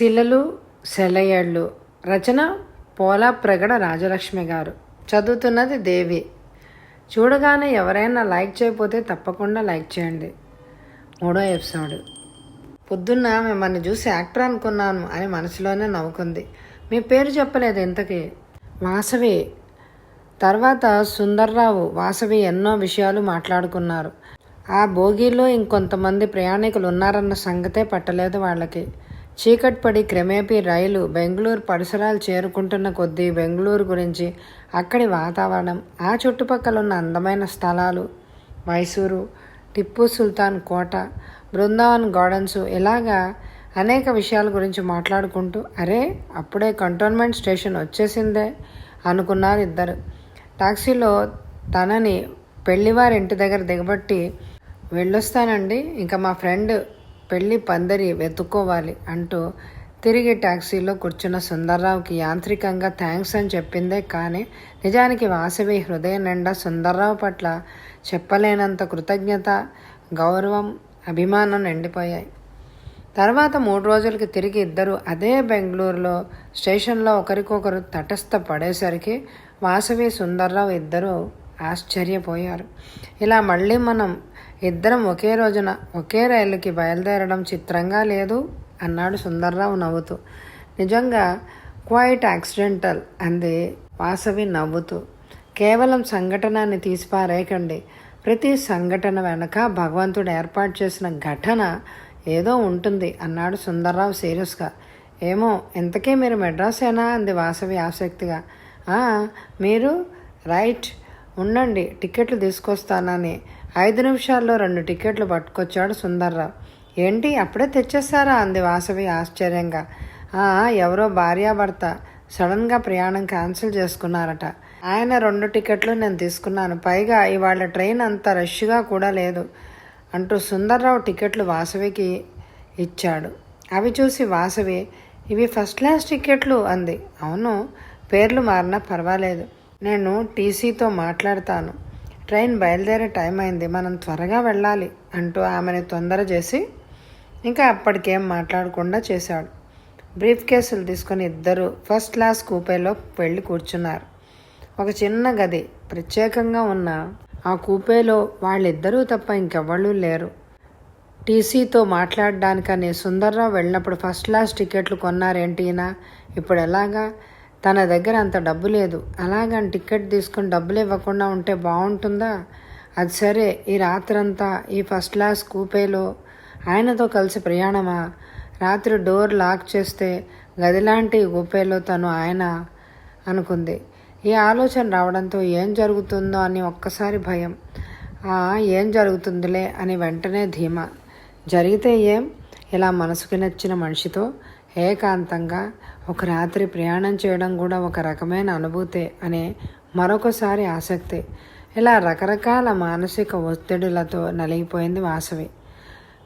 శిలలు సెలయేళ్ళు రచన పోలా ప్రగడ రాజలక్ష్మి గారు. చదువుతున్నది దేవి. చూడగానే ఎవరైనా లైక్ చేయకపోతే తప్పకుండా లైక్ చేయండి. మూడో ఎపిసోడ్. పొద్దున్న మిమ్మల్ని చూసి యాక్టర్ అనుకున్నాను అని మనసులోనే నవ్వుకుంది. మీ పేరు చెప్పలేదు ఇంతకీ. వాసవి. తర్వాత సుందర్రావు వాసవి ఎన్నో విషయాలు మాట్లాడుకున్నారు. ఆ బోగీలో ఇంకొంతమంది ప్రయాణికులు ఉన్నారన్న సంగతే పట్టలేదు వాళ్ళకి. చీకటి పడి క్రమేపీ రైలు బెంగళూరు పరిసరాలు చేరుకుంటున్న కొద్దీ బెంగళూరు గురించి అక్కడి వాతావరణం ఆ చుట్టుపక్కల ఉన్న అందమైన స్థలాలు మైసూరు టిప్పు సుల్తాన్ కోట బృందావన్ గార్డెన్స్ ఇలాగా అనేక విషయాల గురించి మాట్లాడుకుంటూ అరే అప్పుడే కంటోన్మెంట్ స్టేషన్ వచ్చేసిందే అనుకున్నారు ఇద్దరు. టాక్సీలో తనని పెళ్ళివారి ఇంటి దగ్గర దిగబట్టి వెళ్ళొస్తానండి ఇంకా మా ఫ్రెండ్ పెళ్ళి పందిరి వెతుక్కోవాలి అంటూ తిరిగి ట్యాక్సీలో కూర్చున్న సుందర్రావుకి యాంత్రికంగా థ్యాంక్స్ అని చెప్పిందే కానీ నిజానికి వాసవి హృదయం నిండా సుందర్రావు పట్ల చెప్పలేనంత కృతజ్ఞత గౌరవం అభిమానం నిండిపోయాయి. తర్వాత మూడు రోజులకి తిరిగి ఇద్దరు అదే బెంగళూరులో స్టేషన్లో ఒకరికొకరు తటస్థ పడేసరికి వాసవి సుందర్రావు ఇద్దరు ఆశ్చర్యపోయారు. ఇలా మళ్ళీ మనం ఇద్దరం ఒకే రోజున ఒకే రైలుకి బయలుదేరడం చిత్రంగా లేదు? అన్నాడు సుందర్రావు నవ్వుతూ. నిజంగా క్వైట్ యాక్సిడెంటల్ అంది వాసవి నవ్వుతూ. కేవలం సంఘటనని తీసిపారేయకండి. ప్రతి సంఘటన వెనక భగవంతుడు ఏర్పాటు చేసిన ఘటన ఏదో ఉంటుంది అన్నాడు సుందర్రావు సీరియస్గా. ఏమో ఇంతకీ మీరు మెడ్రాసేనా? అంది వాసవి ఆసక్తిగా. మీరు రైట్ ఉండండి టికెట్లు తీసుకొస్తానని. ఐదు నిమిషాల్లో రెండు టికెట్లు పట్టుకొచ్చాడు సుందర్రావు. ఏంటి అప్పుడే తెచ్చేస్తారా? అంది వాసవి ఆశ్చర్యంగా. "ఆ, ఎవరో భార్యాభర్త. సడన్గా ప్రయాణం క్యాన్సిల్ చేసుకున్నారట. ఆయన రెండు టికెట్లు నేను తీసుకున్నాను. పైగా ఇవాళ ట్రైన్ అంత రష్గా కూడా లేదు అంటూ సుందర్రావు టికెట్లు వాసవికి ఇచ్చాడు. అవి చూసి వాసవి ఇవి ఫస్ట్ క్లాస్ టికెట్లు అంది. అవును పేర్లు మారినా పర్వాలేదు. నేను టీసీతో మాట్లాడతాను. ట్రైన్ బయలుదేరే టైం అయింది. మనం త్వరగా వెళ్ళాలి అంటూ ఆమెని తొందర చేసి ఇంకా అప్పటికేం మాట్లాడకుండా చేశాడు. బ్రీఫ్ కేసులు తీసుకొని ఇద్దరు ఫస్ట్ క్లాస్ కూపేలో వెళ్ళి కూర్చున్నారు. ఒక చిన్న గది ప్రత్యేకంగా ఉన్న ఆ కూపేలో వాళ్ళిద్దరూ తప్ప ఇంకెవ్వళ్ళు లేరు. టీసీతో మాట్లాడడానికని సుందర్రావు వెళ్ళినప్పుడు ఫస్ట్ క్లాస్ టికెట్లు కొన్నారేంటినా ఇప్పుడు ఎలాగా? తన దగ్గర అంత డబ్బు లేదు. అలాగని టికెట్ తీసుకుని డబ్బులు ఇవ్వకుండా ఉంటే బాగుంటుందా? అది సరే ఈ రాత్రంతా ఈ ఫస్ట్ క్లాస్ కూపేలో ఆయనతో కలిసి ప్రయాణమా? రాత్రి డోర్ లాక్ చేస్తే గదిలాంటి కూపేలో తను ఆయన అనుకుంది. ఈ ఆలోచన రావడంతో ఏం జరుగుతుందో అని ఒక్కసారి భయం. ఆ ఏం జరుగుతుందిలే అని వెంటనే ధీమా. జరిగితే ఏం? ఇలా మనసుకు నచ్చిన మనిషితో ఏకాంతంగా ఒక రాత్రి ప్రయాణం చేయడం కూడా ఒక రకమైన అనుభూతే అనే మరొకసారి ఆసక్తి. ఇలా రకరకాల మానసిక ఒత్తిడులతో నలిగిపోయింది వాసవి.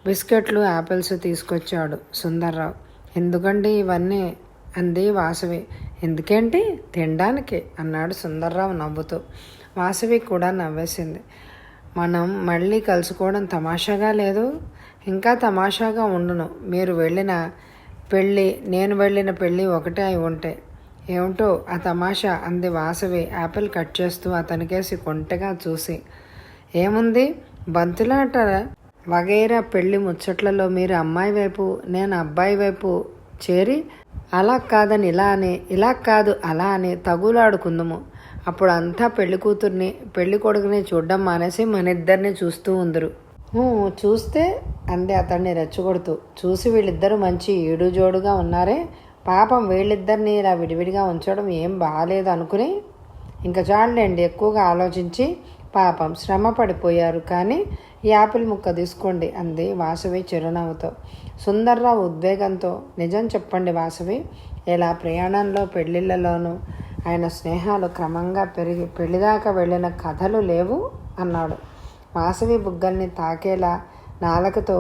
బిస్కెట్లు యాపిల్స్ తీసుకొచ్చాడు సుందర్రావు. ఎందుకండి ఇవన్నీ? అంది వాసవి. ఎందుకేంటి? తినడానికి? అన్నాడు సుందర్రావు నవ్వుతూ. వాసవి కూడా నవ్వేసింది. మనం మళ్ళీ కలుసుకోవడం తమాషాగా లేదు? ఇంకా తమాషాగా ఉండును. మీరు వెళ్ళిన పెళ్ళి నేను వెళ్ళిన పెళ్ళి ఒకటే అయి ఉంటే. ఏమిటో ఆ తమాషా అంది వాసవి యాపిల్ కట్ చేస్తూ అతనికేసి కొంటగా చూసి. ఏముంది? బంతులాట వగైరా పెళ్ళి ముచ్చట్లలో మీరు అమ్మాయి వైపు నేను అబ్బాయి వైపు చేరి అలా కాదని ఇలా అని ఇలా కాదు అలా అని తగులాడుకుందాము. అప్పుడు అంతా పెళ్ళి కూతుర్ని పెళ్ళి కొడుకుని చూడడం మానేసి మన ఇద్దరిని చూస్తూ ఉందరు. చూస్తే అంది అతన్ని రెచ్చగొడుతూ. చూసి వీళ్ళిద్దరూ మంచి ఏడు జోడుగా ఉన్నారే. పాపం వీళ్ళిద్దరిని ఇలా విడివిడిగా ఉంచడం ఏం బాగాలేదు అనుకుని ఇంకా చాలండి ఎక్కువగా ఆలోచించి పాపం శ్రమ పడిపోయారు కానీ యాపిల్ ముక్క తీసుకోండి అంది వాసవి చిరునవ్వుతో. సుందర్రావు ఉద్వేగంతో నిజం చెప్పండి వాసవి ఇలా ప్రయాణంలో పెళ్ళిళ్ళలోనూ ఆయన స్నేహాలు క్రమంగా పెరిగి పెళ్ళిదాకా వెళ్ళిన కథలు లేవు? అన్నాడు. వాసవి బుగ్గల్ని తాకేలా నాలకతో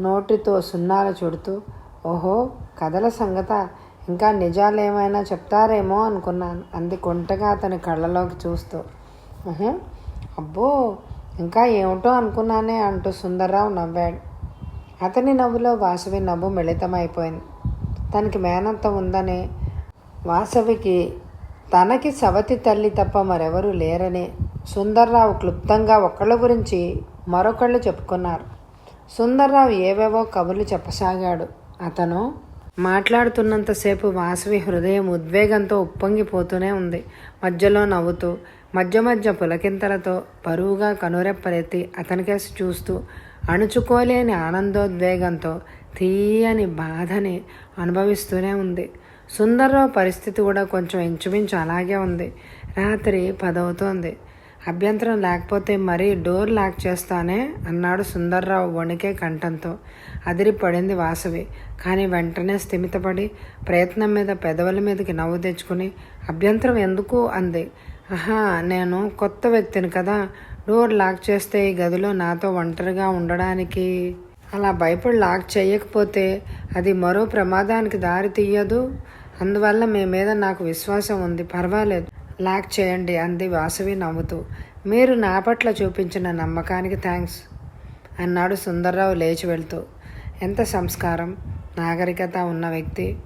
నోటితో సున్నాలు చుడుతూ ఓహో కథల సంగత. ఇంకా నిజాలు ఏమైనా చెప్తారేమో అనుకున్నాను. అంది కొంటగా అతని కళ్ళలోకి చూస్తూ. అబ్బో ఇంకా ఏమిటో అనుకున్నానే అంటూ సుందర్రావు నవ్వాడు. అతని నవ్వులో వాసవి నవ్వు మిళితమైపోయింది. తనకి మేనత్త ఉందని వాసవికి తనకి సవతి తల్లి తప్ప మరెవరూ లేరని సుందర్రావు క్లుప్తంగా ఒకళ్ళ గురించి మరొకళ్ళు చెప్పుకున్నారు. సుందర్రావు ఏవేవో కబుర్లు చెప్పసాగాడు. అతను మాట్లాడుతున్నంతసేపు వాసవి హృదయం ఉద్వేగంతో ఉప్పొంగిపోతూనే ఉంది. మధ్యలో నవ్వుతూ మధ్య మధ్య పులకింతలతో బరువుగా కనురెప్పరెత్తి అతనికేసి చూస్తూ అణుచుకోలేని ఆనందోద్వేగంతో తీయని బాధని అనుభవిస్తూనే ఉంది. సుందర్రావు పరిస్థితి కూడా కొంచెం ఇంచుమించు అలాగే ఉంది. రాత్రి పదవుతోంది. అభ్యంతరం లేకపోతే మరీ డోర్ లాక్ చేస్తానే అన్నాడు సుందర్రావు వణికే కంఠంతో. అదిరిపడింది వాసవి. కానీ వెంటనే స్థిమితపడి ప్రయత్నం మీద పెదవుల మీదకి నవ్వు తెచ్చుకుని అభ్యంతరం ఎందుకు? అంది. ఆహా నేను కొత్త వ్యక్తిని కదా. డోర్ లాక్ చేస్తే ఈ గదిలో నాతో ఒంటరిగా ఉండడానికి అలా భయపడి లాక్ చేయకపోతే అది మరో ప్రమాదానికి దారి తీయదు. అందువల్ల మీ మీద నాకు విశ్వాసం ఉంది. పర్వాలేదు. లాక్ చేయండి అంది వాసవి నవ్వుతూ. మీరు నా పట్ల చూపించిన నమ్మకానికి థ్యాంక్స్ అన్నాడు సుందర్రావు లేచి వెళ్తూ. ఎంత సంస్కారం నాగరికత ఉన్న వ్యక్తి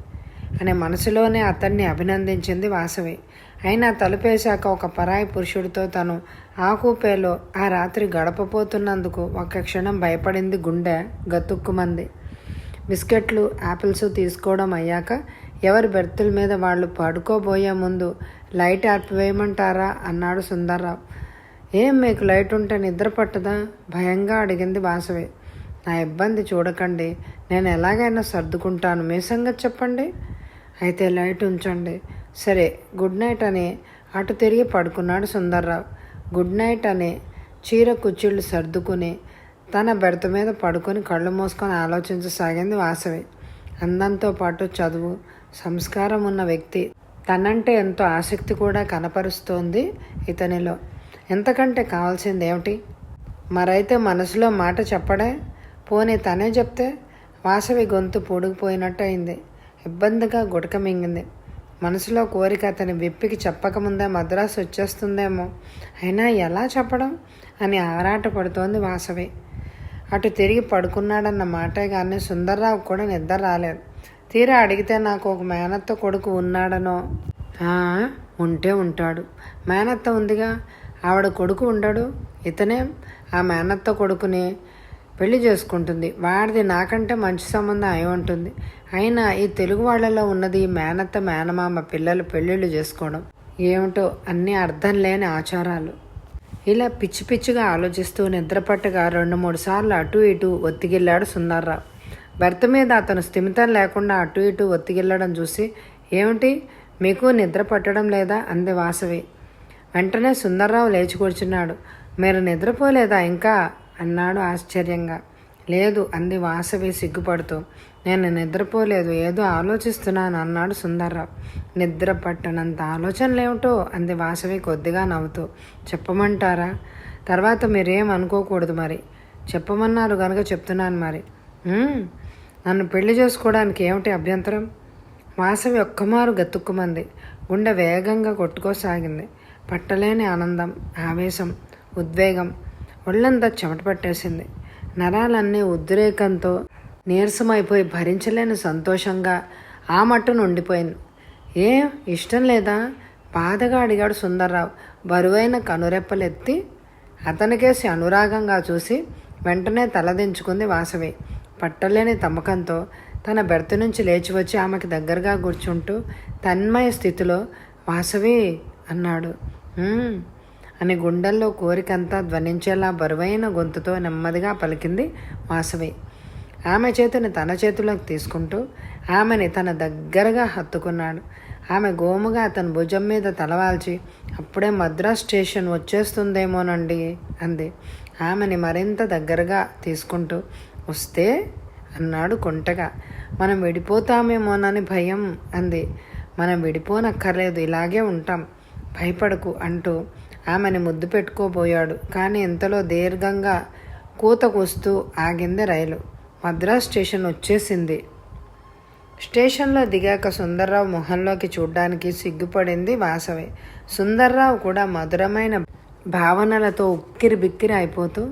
అనే మనసులోనే అతన్ని అభినందించింది వాసవి. అయినా తలుపేశాక ఒక పరాయి పురుషుడితో తను ఆకూపేలో ఆ రాత్రి గడపపోతున్నందుకు ఒక క్షణం భయపడింది గుండె గతుక్కుమంది. బిస్కెట్లు యాపిల్స్ తీసుకోవడం అయ్యాక ఎవరి బెర్తుల మీద వాళ్ళు పడుకోబోయే ముందు లైట్ ఆర్పివేయమంటారా అన్నాడు సుందర్రావు. ఏం మీకు లైట్ ఉంటే నిద్ర పట్టదా? భయంగా అడిగింది వాసవి నా ఇబ్బంది చూడకండి. నేను ఎలాగైనా సర్దుకుంటాను. మీ సంగతి చెప్పండి. అయితే లైట్ ఉంచండి. సరే గుడ్ నైట్ అని అటు తిరిగి పడుకున్నాడు సుందర్రావు. గుడ్ నైట్ అని చీర కుచ్చిళ్ళు సర్దుకుని తన బెడత మీద పడుకొని కళ్ళు మూసుకొని ఆలోచించసాగింది వాసవి. అందంతో పాటు చదువు సంస్కారం ఉన్న వ్యక్తి. తనంటే ఎంతో ఆసక్తి కూడా కనపరుస్తోంది ఇతనిలో. ఎంతకంటే కావాల్సింది ఏమిటి మరైతే మనసులో మాట చెప్పడే. పోనీ తనే చెప్తే? వాసవి గొంతు పూడుకుపోయినట్టు అయింది ఇబ్బందిగా గుడక మింగింది. మనసులో కోరిక అతని విప్పికి చెప్పకముందే మద్రాసు వచ్చేస్తుందేమో. అయినా ఎలా చెప్పడం? అని ఆరాట పడుతోంది వాసవి. అటు తిరిగి పడుకున్నాడన్న మాటే కానీ సుందర్రావు కూడా నిద్ర రాలేదు. తీరా అడిగితే నాకు ఒక మేనత్త కొడుకు ఉన్నాడనో? ఉంటే ఉంటాడు. మేనత్త ఉందిగా? ఆవిడ కొడుకు ఉండడు. ఇతనే ఆ మేనత్త కొడుకుని పెళ్ళి చేసుకుంటుంది. వాడిది నాకంటే మంచి సంబంధం అయి ఉంటుంది. అయినా ఈ తెలుగు వాళ్ళలో ఉన్నది మేనత్త మేనమామ పిల్లలు పెళ్ళిళ్ళు చేసుకోవడం. ఏమిటో అన్నీ అర్థం లేని ఆచారాలు. ఇలా పిచ్చి పిచ్చిగా ఆలోచిస్తూ నిద్రపట్టగా రెండు మూడు సార్లు అటు ఇటు ఒత్తిగిల్లాడు సుందర్రావు భర్త మీద అతను స్థిమితం లేకుండా అటు ఇటు ఒత్తిగిల్లడం చూసి ఏమిటి? మీకు నిద్ర పట్టడం లేదా? అంది వాసవి. వెంటనే సుందర్రావు లేచి కూర్చున్నాడు. మీరు నిద్రపోలేదా ఇంకా? అన్నాడు ఆశ్చర్యంగా. లేదు అంది వాసవి సిగ్గుపడుతూ. నేను నిద్రపోలేదు ఏదో ఆలోచిస్తున్నాను అన్నాడు సుందర్రావు. నిద్ర పట్టనంత ఆలోచనలేమిటో అంది వాసవి కొద్దిగా నవ్వుతూ. చెప్పమంటారా? తర్వాత మీరేం అనుకోకూడదు మరి. చెప్పమన్నారు కనుక చెప్తున్నాను మరి. నన్ను పెళ్ళి చేసుకోవడానికి ఏమిటి అభ్యంతరం? వాసవి ఒక్కమారు గతుక్కుమంది. గుండె వేగంగా కొట్టుకోసాగింది. పట్టలేని ఆనందం ఆవేశం ఉద్వేగం ఒళ్ళంతా చెమట పట్టేసింది. నరాలన్నీ ఉద్రేకంతో నీరసమైపోయి భరించలేని సంతోషంగా ఆ మట్టును ఉండిపోయింది. ఏం ఇష్టం లేదా? బాధగా అడిగాడు సుందర్రావు. బరువైన కనురెప్పలెత్తి అతనికేసి అనురాగంగా చూసి వెంటనే తలదించుకుంది వాసవి. పట్టలేని తమ్మకంతో తన బెర్త్ నుంచి లేచి వచ్చి ఆమెకి దగ్గరగా కూర్చుంటూ తన్మయ స్థితిలో వాసవి అన్నాడు. అని గుండెల్లో కోరికంతా ధ్వనించేలా బరువైన గొంతుతో నెమ్మదిగా పలికింది వాసవి. ఆమె చేతిని తన చేతిలోకి తీసుకుంటూ ఆమెని తన దగ్గరగా హత్తుకున్నాడు. ఆమె గోముగా అతని భుజం మీద తలవాల్చి అప్పుడే మద్రాస్ స్టేషన్ వచ్చేస్తుందేమోనండి అంది. ఆమెని మరింత దగ్గరగా తీసుకుంటూ వస్తే అన్నాడు కుంటగా. మనం విడిపోతామేమోనని భయం అంది. మనం విడిపోనక్కర్లేదు ఇలాగే ఉంటాం. భయపడకు అంటూ ఆమెని ముద్దు పెట్టుకోబోయాడు. కానీ ఇంతలో దీర్ఘంగా కూత కూస్తూ ఆగింది రైలు. మద్రాస్ స్టేషన్ వచ్చేసింది. స్టేషన్లో దిగాక సుందర్రావు మొహంలోకి చూడ్డానికి సిగ్గుపడింది వాసవి. సుందర్రావు కూడా మధురమైన భావనలతో ఉక్కిరి బిక్కిరి అయిపోతూ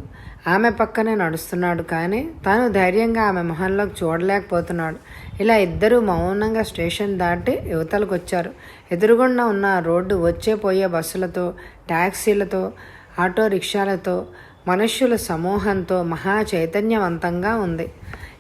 ఆమె పక్కనే నడుస్తున్నాడు కానీ తాను ధైర్యంగా ఆమె మొహంలోకి చూడలేకపోతున్నాడు. ఇలా ఇద్దరూ మౌనంగా స్టేషన్ దాటి యువతలకు వచ్చారు ఎదురుగుండా ఉన్న రోడ్డు వచ్చే పోయే బస్సులతో ట్యాక్సీలతో ఆటో రిక్షాలతో మనుష్యుల సమూహంతో మహా చైతన్యవంతంగా ఉంది.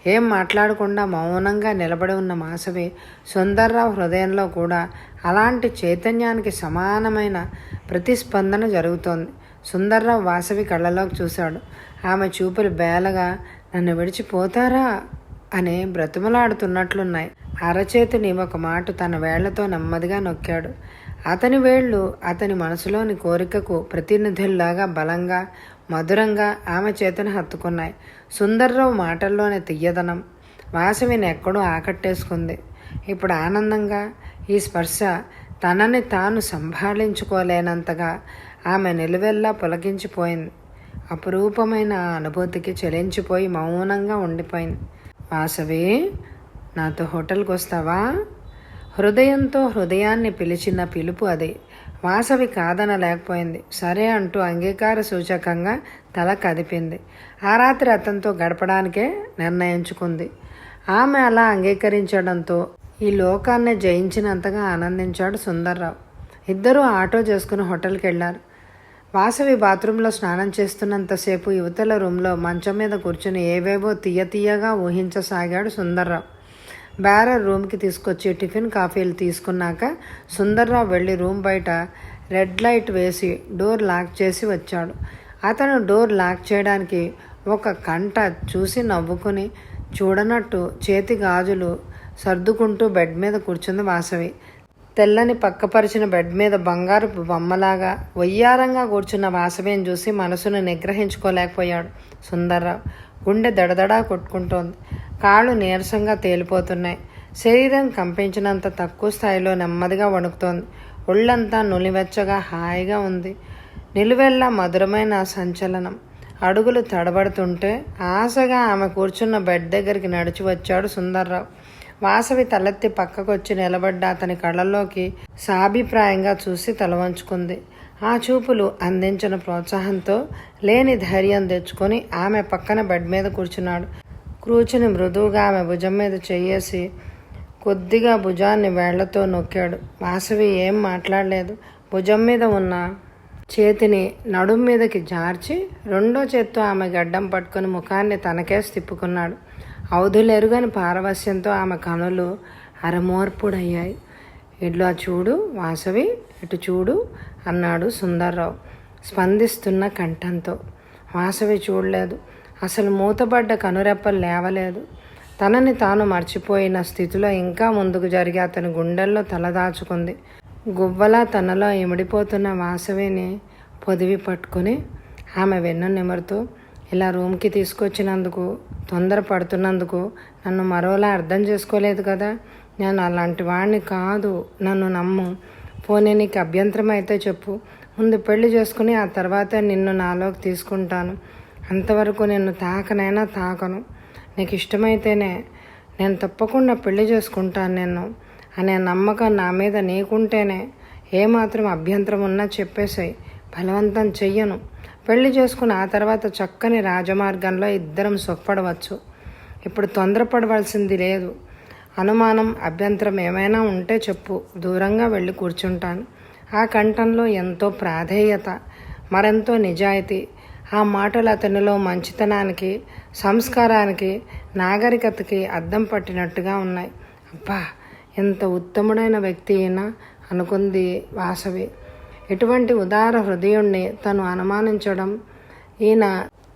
ఏం మాట్లాడకుండా మౌనంగా నిలబడి ఉన్న మాసవి సుందర్రావు హృదయంలో కూడా అలాంటి చైతన్యానికి సమానమైన ప్రతిస్పందన జరుగుతోంది. సుందర్రావు వాసవి కళ్ళలోకి చూశాడు. ఆమె చూపులు బేలగా నన్ను విడిచిపోతారా? అని బ్రతిమలాడుతున్నట్లున్నాయి. అరచేతిని ఒక మాట తన వేళ్ళతో నెమ్మదిగా నొక్కాడు. అతని వేళ్ళు అతని మనసులోని కోరికకు ప్రతినిధుల్లాగా బలంగా మధురంగా ఆమె చేతిని హత్తుకున్నాయి. సుందర్రావు మాటల్లోని తియ్యదనం. వాసవిని ఎక్కడో ఆకట్టేసుకుంది. ఇప్పుడు ఆనందంగా ఈ స్పర్శ తనని తాను సంభాళించుకోలేనంతగా ఆమె నిలువెల్లా పులగించిపోయింది అపురూపమైన ఆ అనుభూతికి చెలించిపోయి మౌనంగా ఉండిపోయింది. వాసవి నాతో హోటల్కి వస్తావా హృదయంతో హృదయాన్ని పిలిచిన పిలుపు అది. వాసవి కాదనలేకపోయింది సరే అంటూ అంగీకార సూచకంగా తల కదిపింది. ఆ రాత్రి అతనితో గడపడానికే నిర్ణయించుకుంది. ఆమె అలా అంగీకరించడంతో ఈ లోకాన్ని జయించినంతగా ఆనందించాడు సుందర్రావు. ఇద్దరూ ఆటో చేసుకుని హోటల్కి వెళ్ళారు వాసవి బాత్రూంలో స్నానం చేస్తున్నంతసేపు యువతల రూమ్లో మంచం మీద కూర్చుని ఏవేవో తీయ తీయగా ఊహించసాగాడు సుందర్రావు. బ్యారర్ రూమ్కి తీసుకొచ్చి టిఫిన్ కాఫీలు తీసుకున్నాక సుందర్రావు వెళ్ళి రూమ్ బయట రెడ్ లైట్ వేసి డోర్ లాక్ చేసి వచ్చాడు. అతను డోర్ లాక్ చేయడానికి ఒక కంట చూసి నవ్వుకుని చూడనట్టు చేతి గాజులు సర్దుకుంటూ బెడ్ మీద కూర్చుంది వాసవి. తెల్లని పక్కపరిచిన బెడ్ మీద బంగారు బొమ్మలాగా వయ్యారంగా కూర్చున్న వాసవిని చూసి మనసును నిగ్రహించుకోలేకపోయాడు సుందర్రావు. గుండె దడదడా కొట్టుకుంటోంది. కాళ్ళు నీరసంగా తేలిపోతున్నాయి. శరీరం కంపించినంత తక్కువ స్థాయిలో నెమ్మదిగా వణుకుతోంది. ఒళ్ళంతా నులివెచ్చగా హాయిగా ఉంది. నిలువెల్లా మధురమైన సంచలనం. అడుగులు తడబడుతుంటే ఆశగా ఆమె కూర్చున్న బెడ్ దగ్గరికి నడిచి వచ్చాడు సుందర్రావు. వాసవి తలెత్తి పక్కకొచ్చి నిలబడ్డ అతని కళ్ళల్లోకి సాభిప్రాయంగా చూసి తలవంచుకుంది ఆ చూపులు అందించిన ప్రోత్సాహంతో లేని ధైర్యం తెచ్చుకొని ఆమె పక్కన బెడ్ మీద కూర్చున్నాడు. కూర్చుని మృదువుగా ఆమె భుజం మీద చేయేసి కొద్దిగా భుజాన్ని వేళ్ళతో నొక్కాడు. వాసవి ఏం మాట్లాడలేదు. భుజం మీద ఉన్న చేతిని నడుం మీదకి జార్చి రెండో చేత్తో ఆమె గడ్డం పట్టుకుని ముఖాన్ని తనకేసి తిప్పుకున్నాడు. అవధులెరుగని పారవస్యంతో ఆమె కనులు అరమోర్పుడయ్యాయి. ఇట్లా చూడు వాసవి ఇటు చూడు అన్నాడు సుందర్రావు. స్పందిస్తున్న కంఠంతో. వాసవి చూడలేదు. అసలు మూతబడ్డ కనురెప్పలు లేవలేదు. తనని తాను మర్చిపోయిన స్థితిలో ఇంకా ముందుకు జరిగి అతని గుండెల్లో తలదాచుకుంది గువ్వలా తనలో ఇమిడిపోతున్న వాసవిని పొదివి పట్టుకుని ఆమె వెన్ను నిమరుతూ ఇలా రూమ్కి తీసుకొచ్చినందుకు తొందరపడుతున్నందుకు నన్ను మరోలా అర్థం చేసుకోలేదు కదా. నేను అలాంటి వాడిని కాదు. నన్ను నమ్ము. పోనీ నీకు అభ్యంతరం అయితే చెప్పు. ముందు పెళ్ళి చేసుకుని ఆ తర్వాత నిన్ను నాలోకి తీసుకుంటాను. అంతవరకు నిన్ను తాకనైనా తాకను. నీకు ఇష్టమైతేనే నేను తప్పకుండా పెళ్ళి చేసుకుంటాను నిన్ను అనే నమ్మకం నా మీద నీకుంటేనే ఏమాత్రం అభ్యంతరం ఉన్నా చెప్పేసాయి బలవంతం చెయ్యను. పెళ్ళి చేసుకుని ఆ తర్వాత చక్కని రాజమార్గంలో ఇద్దరం సుఖపడవచ్చు ఇప్పుడు తొందరపడవలసింది లేదు. అనుమానం అభ్యంతరం ఏమైనా ఉంటే చెప్పు. దూరంగా వెళ్ళి కూర్చుంటాను. ఆ కంఠంలో ఎంతో ప్రాధేయత మరెంతో నిజాయితీ. ఆ మాటలు అతనిలో మంచితనానికి సంస్కారానికి నాగరికతకి అద్దం పట్టినట్టుగా ఉన్నాయి. అబ్బా ఎంత ఉత్తముడైన వ్యక్తి అయినా అనుకుంది వాసవి. ఎటువంటి ఉదార హృదయుణ్ణి తను అనుమానించడం ఈయన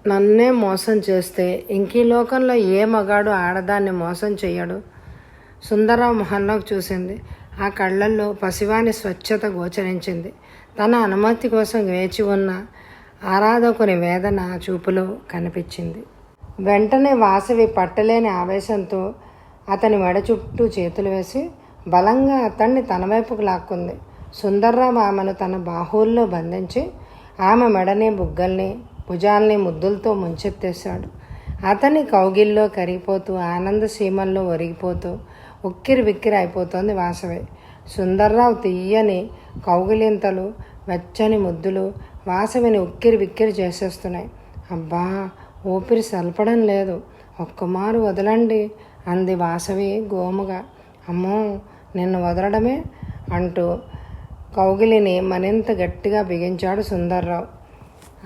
నన్నే మోసం చేస్తే ఇంకీ లోకంలో ఏ మగాడు ఆడదాన్ని మోసం చేయడు సుందరరావు మొహంలోకి చూసింది. ఆ కళ్ళల్లో పసివాని స్వచ్ఛత గోచరించింది. తన అనుమతి కోసం వేచి ఉన్న ఆరాధకుని వేదన చూపులో కనిపించింది. వెంటనే వాసవి పట్టలేని ఆవేశంతో అతని మెడ చుట్టూ చేతులు వేసి బలంగా అతన్ని తన వైపుకు లాక్కుంది. సుందర్రావు ఆమెను తన బాహువుల్లో బంధించి ఆమె మెడని బుగ్గల్ని భుజాల్ని ముద్దులతో ముంచెత్తేశాడు. అతని కౌగిల్లో కరిగిపోతూ ఆనంద సీమల్లో ఒరిగిపోతూ ఉక్కిరి విక్కిరి అయిపోతోంది వాసవి. సుందర్రావు తీయని కౌగిలింతలు వెచ్చని ముద్దులు వాసవిని ఉక్కిరి విక్కిరి చేసేస్తున్నాయి. అబ్బా ఊపిరి సల్పడం లేదు. ఒక్కమారు వదలండి అంది వాసవి గోముగా. అమ్మో నిన్ను వదలడమే అంటూ కౌగిలిని మరింత గట్టిగా బిగించాడు సుందర్రావు.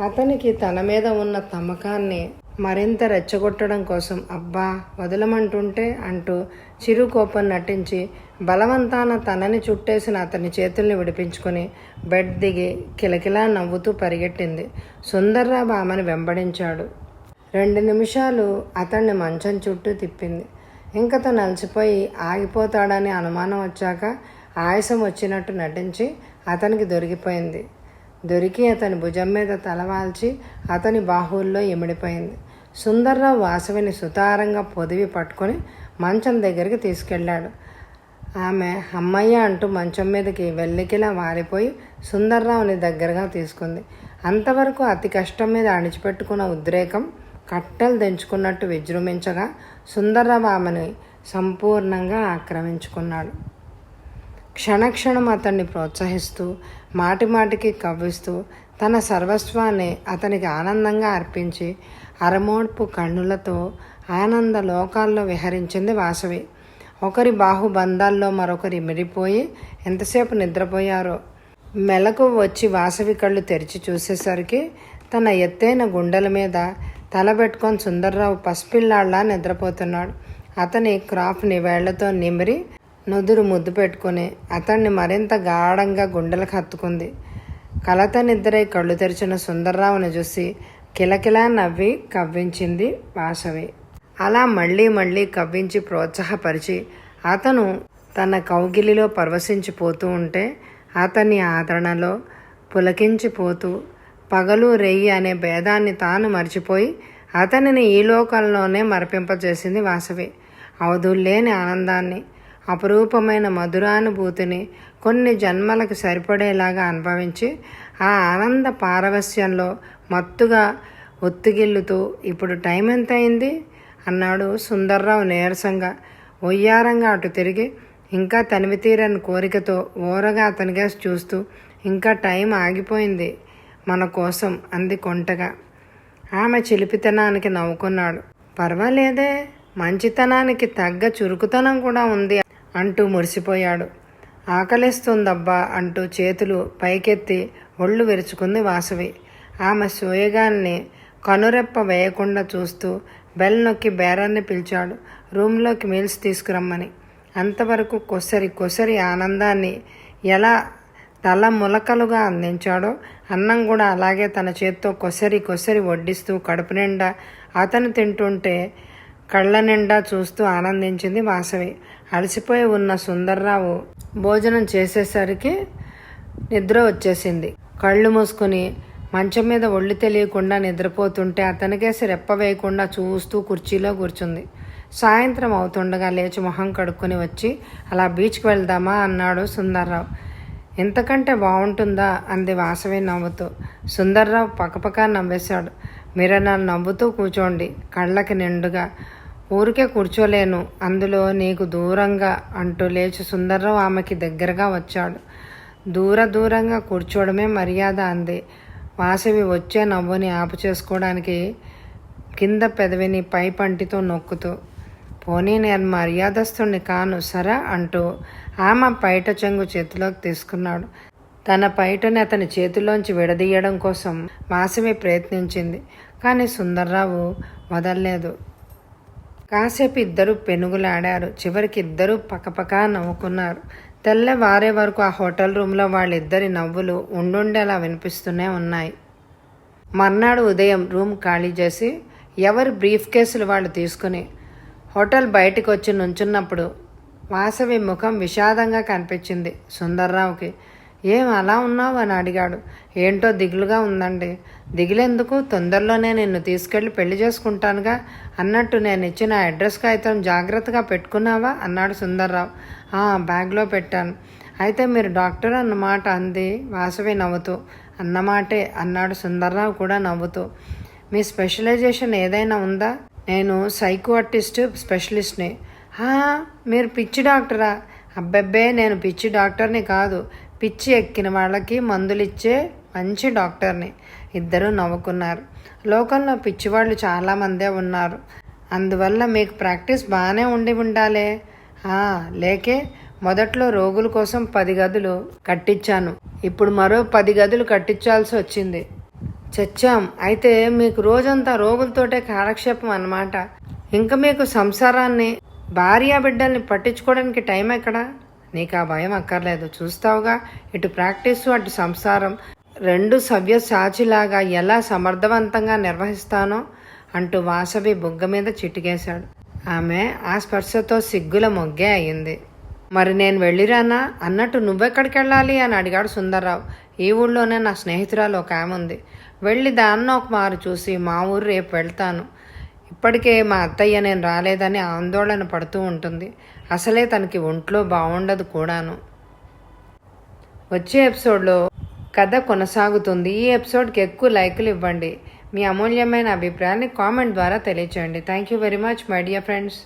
అతనికి తన మీద ఉన్న తమకాన్ని మరింత రెచ్చగొట్టడం కోసం అబ్బా వదలమంటుంటే అంటూ చిరు కోపం నటించి బలవంతాన తనని చుట్టేసిన అతని చేతుల్ని విడిపించుకొని బెడ్ దిగి కిలకిలా నవ్వుతూ పరిగెట్టింది. సుందర్రాబు ఆమెను వెంబడించాడు. రెండు నిమిషాలు అతన్ని మంచం చుట్టూ తిప్పింది. ఇంకా తను అలసిపోయి ఆగిపోతాడని అనుమానం వచ్చాక ఆయాసం వచ్చినట్టు నటించి అతనికి దొరికిపోయింది. దొరికి అతని భుజం మీద తలవాల్చి అతని బాహువుల్లో ఇమిడిపోయింది సుందర్రావు వాసవిని సుతారంగా పొదివి పట్టుకొని మంచం దగ్గరికి తీసుకెళ్ళాడు. ఆమె అమ్మయ్య అంటూ మంచం మీదకి వెళ్ళికిలా వారిపోయి సుందర్రావుని దగ్గరగా తీసుకుంది. అంతవరకు అతి కష్టం మీద అణిచిపెట్టుకున్న ఉద్రేకం కట్టెలు తెంచుకున్నట్టు విజృంభించగా సుందర్రావు ఆమెని సంపూర్ణంగా ఆక్రమించుకున్నాడు. క్షణక్షణం అతన్ని ప్రోత్సహిస్తూ మాటిమాటికి కవ్విస్తూ తన సర్వస్వాన్ని అతనికి ఆనందంగా అర్పించి అరమోడ్పు కన్నులతో ఆనంద లోకాల్లో విహరించింది వాసవి. ఒకరి బాహుబంధాల్లో మరొకరి మిడిపోయి ఎంతసేపు నిద్రపోయారో. మెలకు వచ్చి వాసవి కళ్ళు తెరిచి చూసేసరికి తన ఎత్తైన గుండెల మీద తలబెట్టుకొని సుందర్రావు పసిపిల్లాళ్ళ నిద్రపోతున్నాడు. అతని క్రాఫ్ని వేళ్ళతో నిమిరి నుదురు ముద్దు పెట్టుకుని అతన్ని మరింత గాఢంగా గుండెలకు హత్తుకుంది. కలత నిద్రై కళ్ళు తెరిచిన సుందర్రావుని చూసి కిలకిలా నవ్వి కవ్వించింది వాసవి. అలా మళ్ళీ మళ్ళీ కవ్వించి ప్రోత్సాహపరిచి అతను తన కౌగిలిలో పరవశించిపోతూ ఉంటే అతని ఆదరణలో పులకించిపోతూ పగలు రెయ్యి అనే భేదాన్ని తాను మర్చిపోయి అతనిని ఈ లోకంలోనే మరపింపజేసింది వాసవి. అవధుల్లేని ఆనందాన్ని అపురూపమైన మధురానుభూతిని కొన్ని జన్మలకు సరిపడేలాగా అనుభవించి ఆ ఆనంద పారవస్యంలో మత్తుగా ఒత్తిగిల్లుతూ ఇప్పుడు టైం ఎంత అయింది అన్నాడు సుందర్రావు నీరసంగా. ఒయ్యారంగా అటు తిరిగి ఇంకా తనివి తీరని కోరికతో ఓరగా అతనిగా చూస్తూ ఇంకా టైం ఆగిపోయింది మన కోసం అంది కొంటగా. ఆమె చిలిపితనానికి నవ్వుకున్నాడు. పర్వాలేదే మంచితనానికి తగ్గ చురుకుతనం కూడా ఉంది అంటూ మురిసిపోయాడు. ఆకలిస్తుందబ్బా అంటూ చేతులు పైకెత్తి ఒళ్ళు విరుచుకుంది వాసవి. ఆమె సోయగాన్ని కనురెప్ప వేయకుండా చూస్తూ బెల్ నొక్కి బేరాన్ని పిలిచాడు. రూమ్లోకి మీల్స్ తీసుకురమ్మని. అంతవరకు కొసరి కొసరి ఆనందాన్ని ఎలా తల ములకలుగా అందించాడో అన్నం కూడా అలాగే తన చేత్తో కొసరి కొసరి వడ్డిస్తూ కడుపు నిండా అతను తింటుంటే కళ్ళ నిండా చూస్తూ ఆనందించింది వాసవి. అలసిపోయి ఉన్న సుందర్రావు భోజనం చేసేసరికి నిద్ర వచ్చేసింది. కళ్ళు మూసుకుని మంచం మీద ఒళ్ళు తెలియకుండా నిద్రపోతుంటే అతనికేసి రెప్ప వేయకుండా చూస్తూ కుర్చీలో కూర్చుంది. సాయంత్రం అవుతుండగా లేచి మొహం కడుక్కొని వచ్చి అలా బీచ్కి వెళ్దామా? అన్నాడు సుందర్రావు. ఇంతకంటే బాగుంటుందా అంది వాసవి నవ్వుతూ. సుందర్రావు పక్కపక్క నవ్వేశాడు. మీరు నన్ను నవ్వుతూ కూర్చోండి కళ్ళకి నిండుగా ఊరికే కూర్చోలేను. అందులో నీకు దూరంగా అంటూ లేచి సుందర్రావు ఆమెకి దగ్గరగా వచ్చాడు. దూర దూరంగా కూర్చోవడమే మర్యాద అంది. వాసవి వచ్చే నవ్వుని ఆపు చేసుకోవడానికి కింద పెదవిని పై పంటితో నొక్కుతూ పోనీ నేను మర్యాదస్తుణ్ణి కాను సరా అంటూ ఆమె పైట చెంగు చేతిలోకి తీసుకున్నాడు. తన పైటని అతని చేతిలోంచి విడదీయడం కోసం వాసవి ప్రయత్నించింది కానీ సుందర్రావు వదల్లేదు. కాసేపు ఇద్దరు పెనుగులాడారు. చివరికి ఇద్దరు పక్కపక్క నవ్వుకున్నారు. తెల్లవారే వరకు ఆ హోటల్ రూమ్లో వాళ్ళిద్దరి నవ్వులు ఉండుండేలా వినిపిస్తూనే ఉన్నాయి. మర్నాడు ఉదయం రూమ్ ఖాళీ చేసి ఎవరి బ్రీఫ్ కేసులు వాళ్ళు తీసుకుని హోటల్ బయటకు వచ్చి నుంచున్నప్పుడు వాసవి ముఖం విషాదంగా కనిపించింది సుందర్రావుకి. ఏం అలా ఉన్నావు అని అడిగాడు. ఏంటో దిగులుగా ఉందండి. దిగులెందుకు తొందరలోనే నిన్ను తీసుకెళ్ళి పెళ్ళి చేసుకుంటానుగా అన్నట్టు నేను ఇచ్చిన అడ్రస్ కాగితం జాగ్రత్తగా పెట్టుకున్నావా? అన్నాడు సుందర్రావు. "ఆ, బ్యాగ్లో పెట్టాను. అయితే మీరు డాక్టర్ అన్నమాట అంది వాసవి నవ్వుతూ. అన్నమాటే అన్నాడు సుందర్రావు కూడా నవ్వుతూ. మీ స్పెషలైజేషన్ ఏదైనా ఉందా? నేను సైకోఆర్టిస్ట్ స్పెషలిస్ట్ని. మీరు పిచ్చి డాక్టరా? అబ్బబ్బే నేను పిచ్చి డాక్టర్ని కాదు. పిచ్చి ఎక్కిన వాళ్ళకి మందులిచ్చే మంచి డాక్టర్ని ఇద్దరూ నవ్వుకున్నారు. లోకంలో పిచ్చివాళ్ళు చాలామందే ఉన్నారు. అందువల్ల మీకు ప్రాక్టీస్ బాగానే ఉండి ఉండాలే. లేకే మొదట్లో రోగుల కోసం పది గదులు కట్టించాను. ఇప్పుడు మరో పది గదులు కట్టించాల్సి వచ్చింది. చచ్చాం. అయితే మీకు రోజంతా రోగులతోటే కాలక్షేపం అన్నమాట. ఇంకా మీకు సంసారాన్ని భార్య బిడ్డల్ని పట్టించుకోవడానికి టైం ఎక్కడా? నీకు ఆ భయం అక్కర్లేదు. చూస్తావుగా? ఇటు ప్రాక్టీసు అటు సంసారం. రెండు సవ్య సాచిలాగా ఎలా సమర్థవంతంగా నిర్వహిస్తానో అంటూ వాసవి బుగ్గ మీద చిటికేశాడు. ఆమె ఆ స్పర్శతో సిగ్గుల మొగ్గే అయింది. మరి నేను వెళ్ళిరానా? అన్నట్టు నువ్వెక్కడికి వెళ్ళాలి అని అడిగాడు సుందర్రావు. ఈ ఊళ్ళోనే నా స్నేహితురాలు ఒక ఆమె ఉంది. వెళ్ళి దాన్న ఒక మారు చూసి మా ఊరు రేపు వెళ్తాను. ఇప్పటికే మా అత్తయ్య నేను రాలేదని ఆందోళన పడుతూ ఉంటుంది. అసలే తనకి ఒంట్లో బాగుండదు కూడాను. వచ్చే ఎపిసోడ్లో కథ కొనసాగుతుంది. ఈ ఎపిసోడ్కి ఎక్కువ లైకులు ఇవ్వండి. మీ అమూల్యమైన అభిప్రాయాన్ని కామెంట్ ద్వారా తెలియచేయండి. Thank you very much my dear friends.